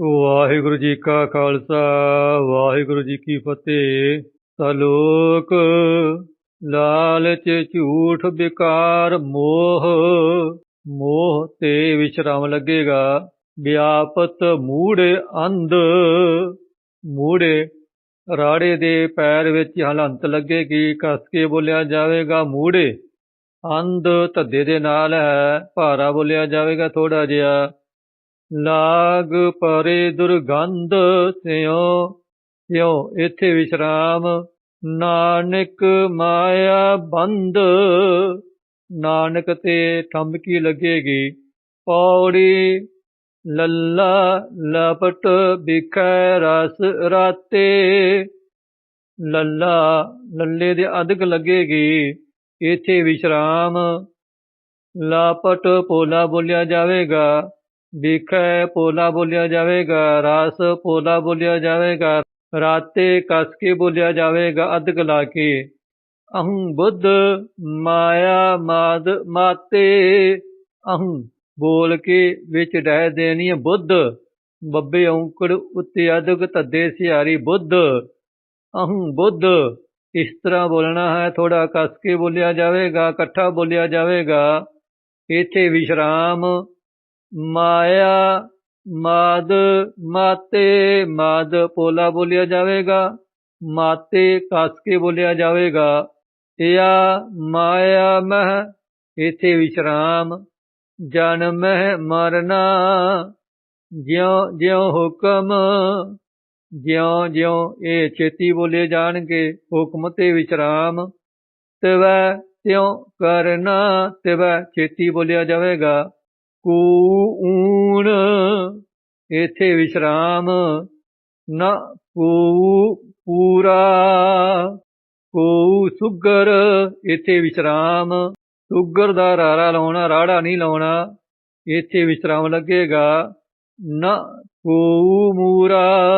ਵਾਹਿਗੁਰੂ ਜੀ ਕਾ ਖਾਲਸਾ, ਵਾਹਿਗੁਰੂ ਜੀ ਕੀ ਫਤਿਹ। ਸਲੋਕ, ਲਾਲਚ, ਝੂਠ, ਵਿਕਾਰ, ਮੋਹ ਮੋਹ ਤੇ ਵਿਸ਼ਰਾਮ ਲੱਗੇਗਾ। ਵਿਆਪਤ ਮੂੜੇ, ਅੰਧ, ਮੂੜੇ, ਰਾੜੇ ਦੇ ਪੈਰ ਵਿੱਚ ਹਲੰਤ ਲੱਗੇਗੀ। ਕਸ ਕੇ ਬੋਲਿਆ ਜਾਵੇਗਾ ਮੂੜੇ। ਅੰਧ ਧੱਦੇ ਦੇ ਨਾਲ ਹੈ, ਭਾਰਾ ਬੋਲਿਆ ਜਾਵੇਗਾ ਥੋੜਾ ਜਿਹਾ। ਲਾਗ ਪਰੇ ਦੁਰਗੰਧ ਸਿਉ ਸਿਉ ਇੱਥੇ ਵਿਸ਼ਰਾਮ। ਨਾਨਕ ਮਾਇਆ ਬੰਦ, ਨਾਨਕ ਤੇ ਠਮਕੀ ਲੱਗੇਗੀ? ਪੌੜੀ ਲੱਲਾ ਲਪਟ ਬਿਖੈ ਰਸ ਰਾਤੇ। ਲੱਲਾ ਲੱਲੇ ਦੇ ਅਧਿਕ ਲੱਗੇਗੀ, ਇੱਥੇ ਵਿਸ਼ਰਾਮ। ਲਾਪਟ ਪੋਲਾ ਬੋਲਿਆ ਜਾਵੇਗਾ। ਵਿਖੈ ਪੋਲਾ ਬੋਲਿਆ ਜਾਵੇਗਾ, ਰਸ ਪੋਲਾ ਬੋਲਿਆ ਜਾਵੇਗਾ, ਰਾਤੇ ਕਸ ਕੇ ਬੋਲਿਆ ਜਾਵੇਗਾ ਅਧਿਕ ਲਾ ਕੇ। ਅਹੰ ਬੁੱਧ ਮਾਇਆ ਮਾਦ ਮਾਤੇ, ਅਹੰ ਬੋਲ ਕੇ ਵਿੱਚ ਡਹਿ ਦੇਣੀ ਬੁੱਧ। ਬੱਬੇ ਔਂਕੜ ਉੱਤੇ ਅਧਿਕ ਧੱਦੇ ਸਿਆਰੀ ਬੁੱਧ। ਅਹੰ ਬੁੱਧ ਇਸ ਤਰ੍ਹਾਂ ਬੋਲਣਾ ਹੈ ਥੋੜਾ ਕਸ ਕੇ ਬੋਲਿਆ ਜਾਵੇਗਾ, ਇਕੱਠਾ ਬੋਲਿਆ ਜਾਵੇਗਾ। ਇੱਥੇ ਵਿਸ਼ਰਾਮ ਮਾਇਆ, ਮਾਦ, ਮਾਤੇ, ਮਾਦ ਪੋਲਾ ਬੋਲਿਆ ਜਾਵੇਗਾ, ਮਾਤੇ ਕਸ ਕੇ ਬੋਲਿਆ ਜਾਵੇਗਾ। ਯਾ ਮਾਇਆ ਮਹ, ਇਥੇ ਵਿਸ਼ਰਾਮ, ਜਨਮ ਮਰਨਾ। ਜਿਉ ਜਿਉ ਹੁਕਮ, ਜਿਉ ਜਿਉ ਇਹ ਛੇਤੀ ਬੋਲੇ ਜਾਣਗੇ, ਹੁਕਮ ਤੇ ਵਿਸ਼ਰਾਮ। ਤਿਵੈ ਤਿਉ ਕਰਨਾ, ਤਿਵੈ ਛੇਤੀ ਬੋਲਿਆ ਜਾਵੇਗਾ। ਕੂ ਊਣ। ਇਥੇ ਵਿਸ਼ਰਾਮ ਨ ਕੂ ਪੂਰਾ। ਕੋ ਸੁਗਰ ਇਥੇ ਵਿਸ਼ਰਾਮ। ਸੁਗਰ ਦਾ ਰਾਰਾ ਲਾਉਣਾ, ਰਾੜਾ ਨਹੀਂ ਲਾਉਣਾ। ਇਥੇ ਵਿਸ਼ਰਾਮ ਲੱਗੇਗਾ। ਨ ਕੋ ਮੂਰਾ।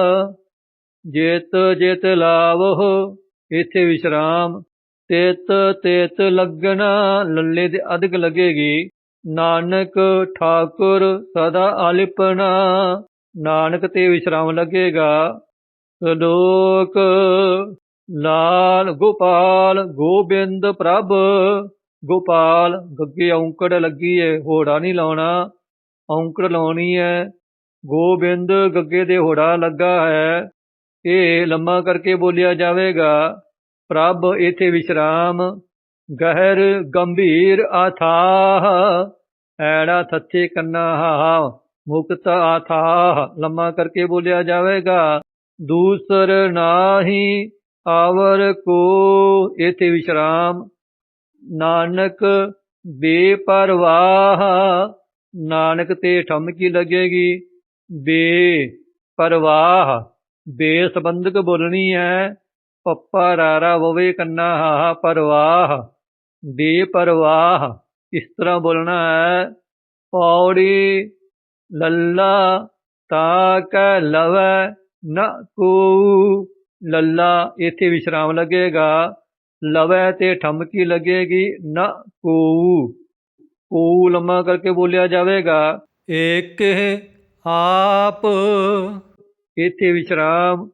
ਜੇਤ ਜੇਤ ਲਾਵਹ ਇਥੇ ਵਿਸ਼ਰਾਮ। ਤੇਤ ਤੇਤ ਲੱਗਣਾ। ਲੱਲੇ ਦੇ ਅਧਿਕ ਲੱਗੇਗੀ। ਨਾਨਕ ਠਾਕੁਰ ਸਦਾ ਆਲਿਪਨਾ ਨਾਨਕ ਤੇ ਵਿਸ਼ਰਾਮ ਲੱਗੇਗਾ। ਸਲੋਕ ਲਾਲ ਗੋਪਾਲ ਗੋਬਿੰਦ ਪ੍ਰਭ। ਗੋਪਾਲ ਗੱਗੇ ਔਂਕੜ ਲੱਗੀ ਏ ਹੋੜਾ ਨਹੀਂ ਲਾਉਣਾ। ਔਂਕੜ ਲਾਉਣੀ ਹੈ ਗੋਬਿੰਦ ਗੱਗੇ ਦੇ ਹੋੜਾ ਲੱਗਾ ਹੈ। ਇਹ ਲੰਮਾ ਕਰਕੇ ਬੋਲਿਆ ਜਾਵੇਗਾ। ਪ੍ਰਭ, ਇਥੇ ਵਿਸ਼ਰਾਮ। ਗਹਿਰ ਗੰਭੀਰ ਆਥਾਹ ਐੜਾ ਥੱਥੇ ਕੰਨਾ ਹਾ ਮੁਕਤ ਆਥਾਹ ਲੰਮਾ ਕਰਕੇ ਬੋਲਿਆ ਜਾਵੇਗਾ ਦੂਸਰ ਨਾਹੀ ਆਵਰ ਕੋ ਇਥੇ ਵਿਸ਼ਰਾਮ ਨਾਨਕ ਬੇਪਰਵਾਹ ਨਾਨਕ ਤੇ ਠਮਕੀ ਲੱਗੇਗੀ ਬੇ ਪਰਵਾਹ ਬੇਸਬੰਧਕ ਬੋਲਣੀ ਹੈ ਪੱਪਾ ਰਾਰਾ ਵਵੇ ਕੰਨਾ ਹਾ ਪਰਵਾਹ ਬੇਪਰਵਾਹ ਇਸ ਤਰ੍ਹਾਂ ਬੋਲਣਾ ਹੈ ਪੌੜੀ ਲੱਲਾ ਤਾ ਕੈ ਲਵੈ ਨ ਕੋ ਲੱਲਾ ਇਥੇ ਵਿਸ਼ਰਾਮ ਲੱਗੇਗਾ ਲਵੈ ਤੇ ਠਮਕੀ ਲੱਗੇਗੀ ਨ ਕੋ ਕੋ ਲੰਮਾ ਕਰਕੇ ਬੋਲਿਆ ਜਾਵੇਗਾ ਏਕ ਆਪ ਇਥੇ ਵਿਸ਼ਰਾਮ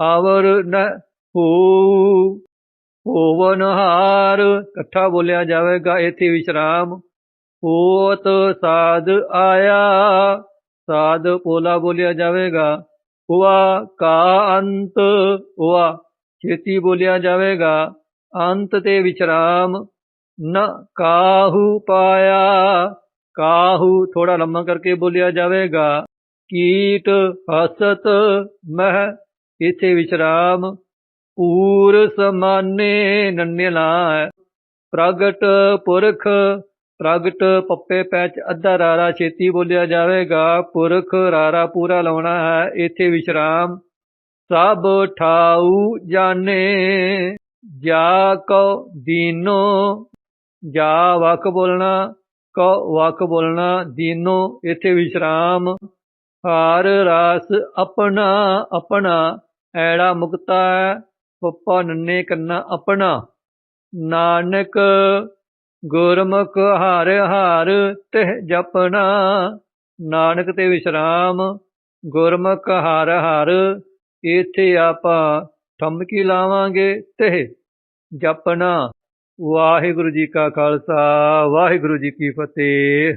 ਆਵਰ ਨ ਹੋ ਹੋਵਨ ਹਾਰ, ਇਕੱਠਾ ਬੋਲਿਆ ਜਾਵੇਗਾ, ਇਥੇ ਵਿਸ਼ਰਾਮ। ਹੋਤ ਸਾਧ ਆਇਆ, ਸਾਧ ਪੋਲਾ ਬੋਲਿਆ ਜਾਵੇਗਾ। ਹੁਆ ਕਾ ਅੰਤ ਹੁਆ ਛੇਤੀ ਬੋਲਿਆ ਜਾਵੇਗਾ। ਅੰਤ ਤੇ ਵਿਸ਼ਰਾਮ ਨ ਕਾਹੂ ਪਾਇਆ, ਕਾਹੂ ਥੋੜਾ ਲੰਮਾ ਕਰਕੇ ਬੋਲਿਆ ਜਾਵੇਗਾ। ਕੀਟ ਹਸਤ ਮਹ, ਇਥੇ ਵਿਸ਼ਰਾਮ ਪੂਰ ਸਮਾਨੇ ਨੰਨੇ ਲਾ ਪ੍ਰਗਟ ਪੁਰਖ, ਪ੍ਰਗਟ ਪੱਪੇ ਪੈਚ ਅੱਧਾ ਰਾਰਾ, ਛੇਤੀ ਬੋਲਿਆ ਜਾਵੇਗਾ, ਪੁਰਖ ਰਾਰਾ ਪੂਰਾ ਲਾਉਣਾ ਹੈ, ਇੱਥੇ ਵਿਸ਼ਰਾਮ। ਸਭ ਠਾਉ ਜਾਣੇ, ਜਾ ਕੋ ਦੀਨੋ, ਜਾ ਵਕ ਬੋਲਣਾ ਕੋ ਵਕ ਬੋਲਣਾ ਦੀਨੋ, ਇਥੇ ਵਿਸ਼ਰਾਮ। ਹਾਰ ਰਾਸ ਆਪਣਾ ਆਪਣਾ, ਐੜਾ ਮੁਕਤਾ ਪੱਪਾ ਨੰਨੇ ਕੰਨਾ ਆਪਣਾ। ਨਾਨਕ ਗੁਰਮੁਖ ਹਰ ਹਰ ਤਿਹ ਜਪਣਾ। ਨਾਨਕ ਤੇ ਵਿਸ਼ਰਾਮ ਗੁਰਮੁਖ ਹਰ ਹਰ। ਇੱਥੇ ਆਪਾਂ ਠਮਕੀ ਲਾਵਾਂਗੇ ਤੇ ਜਪਣਾ। ਵਾਹਿਗੁਰੂ ਜੀ ਕਾ ਖਾਲਸਾ, ਵਾਹਿਗੁਰੂ ਜੀ ਕੀ ਫਤਿਹ।